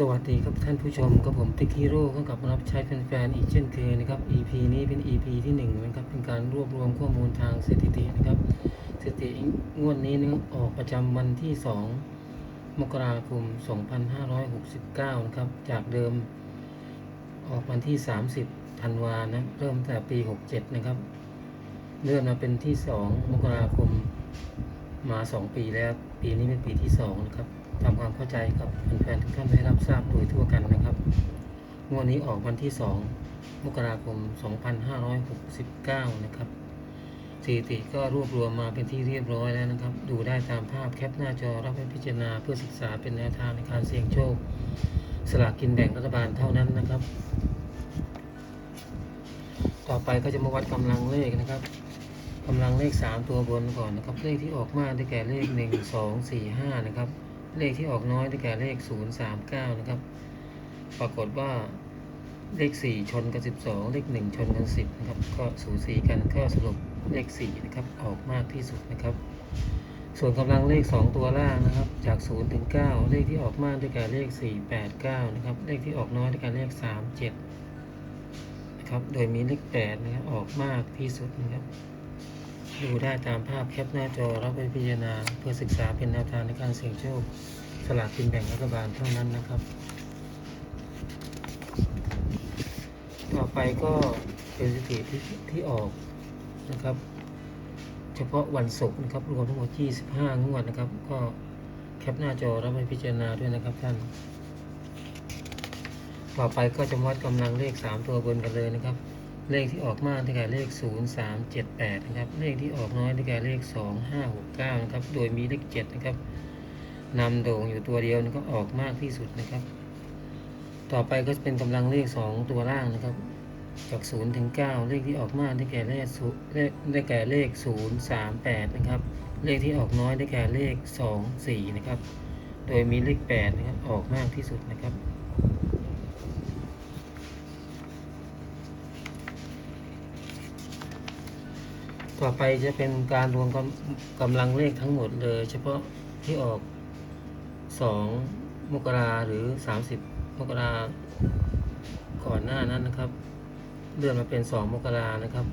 สวัสดีครับท่านผู้ชมกับผมติ๊กฮีโร่ก็กลับมารับใช้แฟนๆอีกเช่นเคยนะครับ EP นี้เป็น EP ที่หนึ่งนะครับเป็นการรวบรวมข้อมูลทางสถิตินะครับสถิติงวดนี้นะครับออกประจำวันที่ 2 มกราคม 2569 นะครับ จากเดิมออกวันที่ 30 ธันวานะเริ่มแต่ปี 67 นะครับเลื่อนมาเป็นที่ 2 มกราคมมา 2 ปีแล้ว ปีนี้เป็นปีที่2นะครับ ทำความเข้าใจกับแฟนๆทุกท่านให้รับทราบโดยทั่วกันนะครับงวดนี้ออกวันที่ 2 มกราคม 2569 นะครับสถิติก็รวบรวมมาเป็นที่เรียบร้อยแล้วนะครับ ดูได้ตามภาพแคปหน้าจอรับไปพิจารณาเพื่อศึกษาเป็นแนวทางในการเสี่ยงโชค สลากกินแบ่งรัฐบาลเท่านั้นนะครับ ต่อไปก็จะมาวัดกำลังเลขนะครับกำลังเลข 3 ตัวบนก่อนนะครับ เลขที่ออกมาได้แก่เลข 1 2 4 5 นะครับ เลขที่ออกน้อยได้แก่เลข 0 3 9 นะครับ ปรากฏว่าเลข 4 ชนกับ 12 เลข 1 ชนกัน10 นะครับ ก็สูสีกันก็สรุปเลข 4 นะครับ ออกมากที่สุดนะครับ ส่วนกำลังเลข 2 ตัวล่างนะครับ จาก 0 ถึง 9 เลขที่ออกมากได้แก่เลข 4 8 9 นะครับ เลขที่ออกน้อยได้แก่เลข 3 7 นะครับ โดยมีเลข 8 นะครับ ออกมากที่สุดนะครับ ดูได้ตามภาพแคปหน้าจอรับไปพิจารณาเพื่อศึกษาเป็นแนวทางในการเสี่ยงโชคสลากกินแบ่งรัฐบาลเท่านั้นนะครับ ต่อไปก็เป็นสถิติที่ออกนะครับ เฉพาะวันศุกร์นะครับรวมทั้งหมด 25 งวดนะครับ ก็แคปหน้าจอรับไปพิจารณาด้วยนะครับท่าน ต่อไปก็จะวัดกำลังเลข 3 ตัวบนกันเลยนะครับ เลขที่ออกมากได้แก่เลข 0 3 7 8 นะครับ เลขที่ออกน้อยได้แก่เลข 2 5 6 9 นะครับ โดยมีเลข 7 นะครับนำโด่งอยู่ตัวเดียวนะครับออกมากที่สุดนะครับ ต่อไปก็จะเป็นกำลังเลข 2 ตัวล่างนะครับ จาก 0 ถึง 9 เลขที่ออกมากได้แก่เลขเลขได้แก่เลข 0 3 8 นะครับ เลขที่ออกน้อยได้แก่เลข 2 4 นะครับ โดยมีเลข 8 นะครับ ออกมากที่สุดนะครับ ต่อไปจะเป็นการรวมกำกำลังเลขทั้งหมดเลย เฉพาะที่ออก 2 มกราหรือ 30 มกราก่อนหน้านั้นนะครับ เลื่อนมาเป็น 2 มกรานะครับ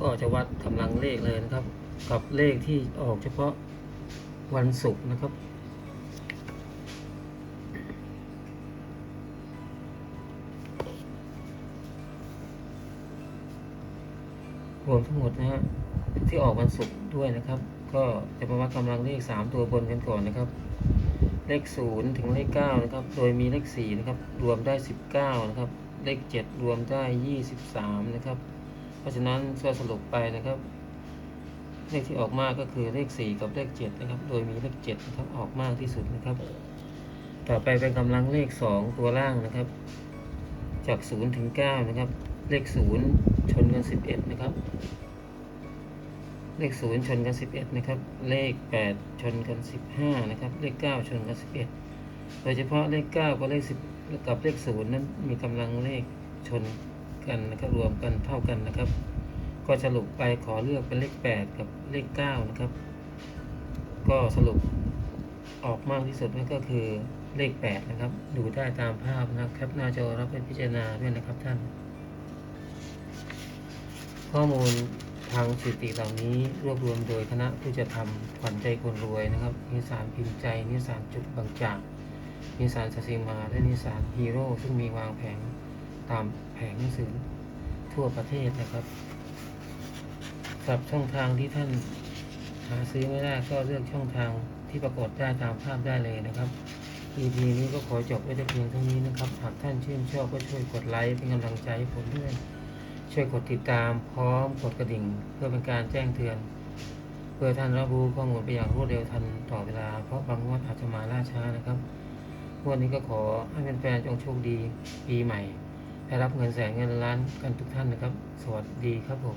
ก็จะวัดกำลังเลขเลยนะครับ กับเลขที่ออกเฉพาะวันศุกร์นะครับ รวมทั้งหมดนะฮะที่ออกวันศุกร์ด้วยนะครับ ก็จะมาวัดกำลังเลข 3 ตัวบนกันก่อนนะครับ เลข 0 ถึงเลข9นะครับ โดยมีเลข4นะครับ รวมได้ 19 นะครับ เลข 7 รวมได้ 23 นะครับ เพราะฉะนั้นก็สรุปไปนะครับ เลขที่ออกมากก็คือเลข 4 กับเลข 7 นะครับ โดยมีเลข7นะครับออกมากที่สุดนะครับ ต่อไปเป็นกำลังเลข 2 ตัวล่างนะครับ จาก 0 ถึง 9 นะครับ เลข 0 ชนกัน11นะครับ เลข0ชนกัน11นะครับ เลข8ชนกัน15นะครับ เลข9ชนกัน11โดยเฉพาะเลข9กับเลข10กับเลข0นั้นมีกำลังเลขชนกันนะครับรวมกันเท่ากันนะครับ ก็สรุปไปขอเลือกเป็นเลข8กับเลข9นะครับ ก็สรุปออกมากที่สุดนั่นก็คือเลข 8 นะครับ ดูได้ตามภาพนะครับหน้าจอรับเป็นพิจารณาด้วยนะครับท่าน ข้อมูลทางสถิติเหล่านี้รวบรวมโดยคณะผู้จะทำขวัญใจคนรวยนะครับ นิสานพิมพ์ใจนิสานจุดบางจาก นิสานสซีมาและนิสานฮีโร่ซึ่งมีวางแผงตามแผงหนังสือทั่วประเทศนะครับสำหรับช่องทางที่ท่านหาซื้อไม่ได้ก็เลือกช่องทางที่ปรากฏได้ตามภาพได้เลยนะครับ EP นี้ก็ขอจบไว้แต่เพียงเท่านี้นะครับ หากท่านชื่นชอบก็ช่วยกดไลค์เป็นกำลังใจให้ผมด้วย ช่วยกดติดตามพร้อมกดกระดิ่ง เพื่อเป็นการแจ้งเตือน เพื่อท่านรับรู้ข้อมูลไปอย่างรวดเร็วทันต่อเวลา เพราะบางงวดอาจจะมาล่าช้านะครับวันนี้ก็ขอให้แฟนๆจงโชคดีปีใหม่ได้รับเงินแสนเงินล้านกันทุกท่านนะครับ สวัสดีครับผม